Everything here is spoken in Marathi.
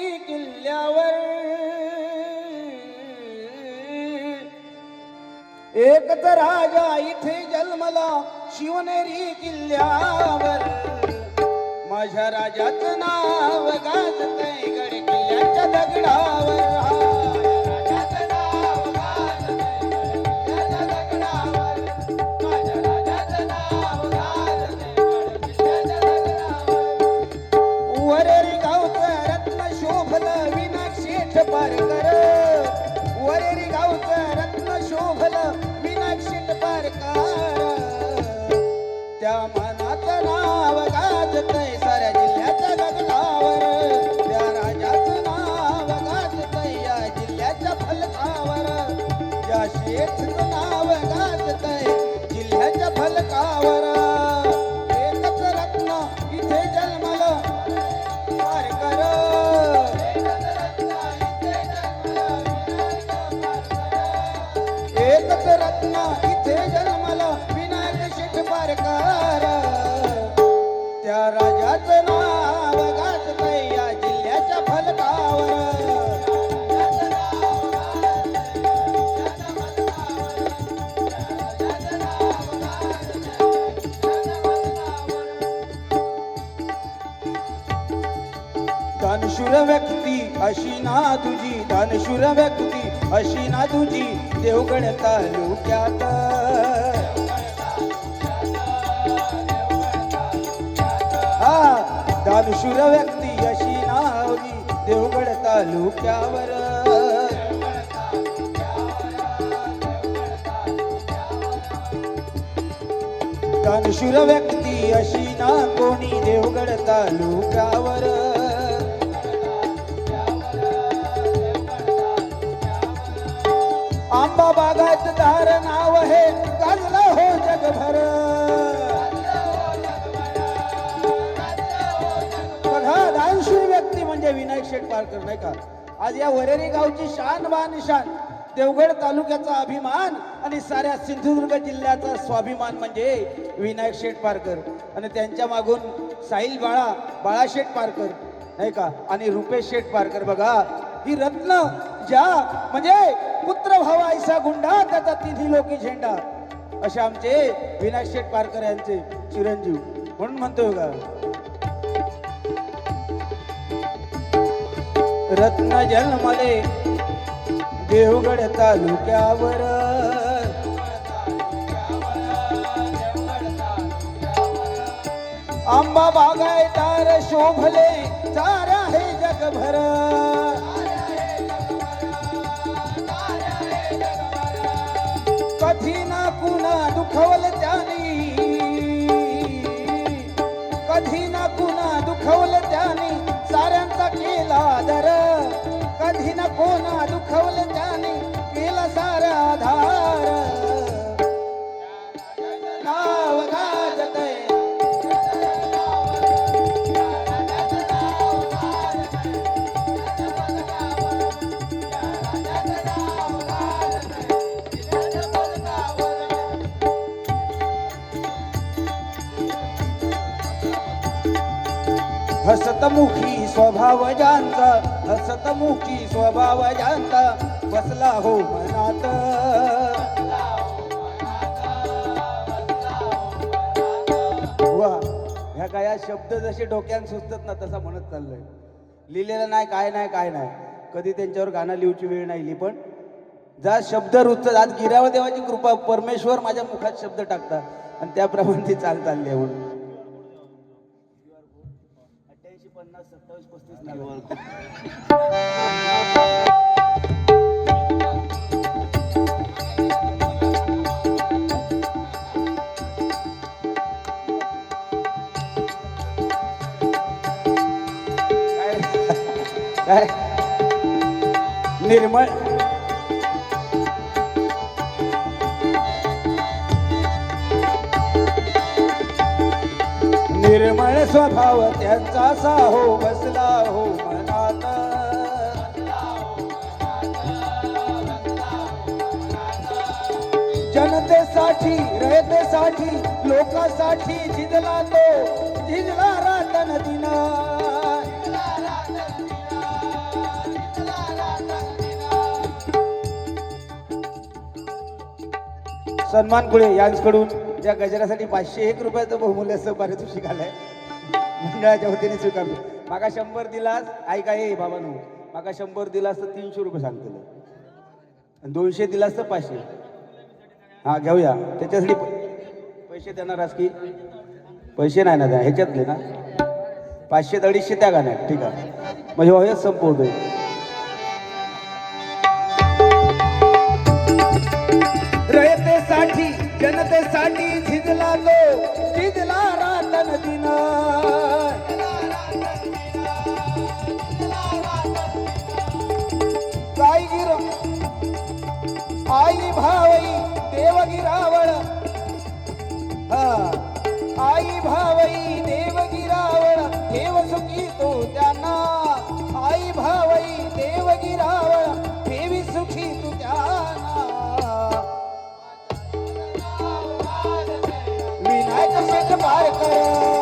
किल्ल्यावर. एकच राजा इथे जन्मला शिवनेरी किल्ल्यावर. माझ्या राजाचं नाव गाजतय गड किल्ल्याच्या दगडावर. त्या मनाचं नाव गाजतय साऱ्या जिल्ह्याच्या गगनावर. त्या राजाचं नाव गाजतय या जिल्ह्याच्या फलकावर. या शेठचं नाव गाजतय जिल्ह्याच्या फलकावर. दानशूर व्यक्ती अशी ना तुझी दानशूर व्यक्ती अशी ना तुझी देवगड तालुक्यात दानशूर व्यक्ती अशी नावली देवगड तालुक्यावर. दानशूर व्यक्ती अशी ना कोणी देवगड तालुक्यावर. आंबा बागात विनायक शेठ पारकर नाही का? आज या वरेरी गावची शान बान देवगड तालुक्याचा अभिमान आणि साऱ्या सिंधुदुर्ग जिल्ह्याचा स्वाभिमान म्हणजे विनायक शेठ पारकर आणि त्यांच्या मागून साहिल बाळा बाळाशेठ पारकर नाही का? आणि रुपेश शेठ पारकर बघा. ही रत्न ज्या म्हणजे पुत्र भावा ऐसा गुंडा त्याचा तिन्ही लोकी झेंडा. असे आमचे विनायक शेठ पारकर यांचे चिरंजीव. म्हणून म्हणतोय का रत्न जन्मले देवगड तालुक्यावर. आंबा बागाय तार शोभले चार आहे जगभर. कधी ना कुणा दुखवल त्यानी. कधी ना कुणा दुखवल हसतमुखी स्वभाव ज्यांचा हसतमुखी स्वभाव ज्यांचा बसला हो मनात. वा ह्या काय शब्द जसे डोक्यात सुचतात ना तसा म्हणत चाललंय. लिहिलेलं नाही काय नाही काय नाही. कधी त्यांच्यावर गाणं लिहूची वेळ नाही लिहि पण जा शब्द रुचतात आज गिराव देवाची कृपा परमेश्वर माझ्या मुखात शब्द टाकतात. आणि त्याप्रमाणे ती चाल चालली आहे म्हणून. सत्तावीस पस्तीस निर्मळ निर्मळ स्वभाव त्यांचा साहो बसला हो मनात. जनतेसाठी रयतेसाठी लोकांसाठी जिजला तो जिजला रातन दिना. सन्मान कुळे यांच्याकडून या गजरासाठी पाचशे एक रुपयाचं बहुमूल्याचं पारितोषिक आलंय मंडळाच्या वतीने स्वीकारतो. मागा शंभर दिलास ऐका ये बाबांनो. मागा शंभर दिलास तर तीनशे रुपये सांगतील आणि दोनशे दिलास तर पाचशे. हा घेऊया. त्याच्यासाठी पैसे देणार आज की? पैसे नाही ना द्या. ह्याच्यातले ना? पाचशे अडीचशे त्या गाण्यात ठीक आहे. म्हणजे वयच संपवतोय. जनतेसाठी झिजला तो झिजला रातन दिन. काय गिर आई भावई देवगिरावळ. आई भावई देव cara.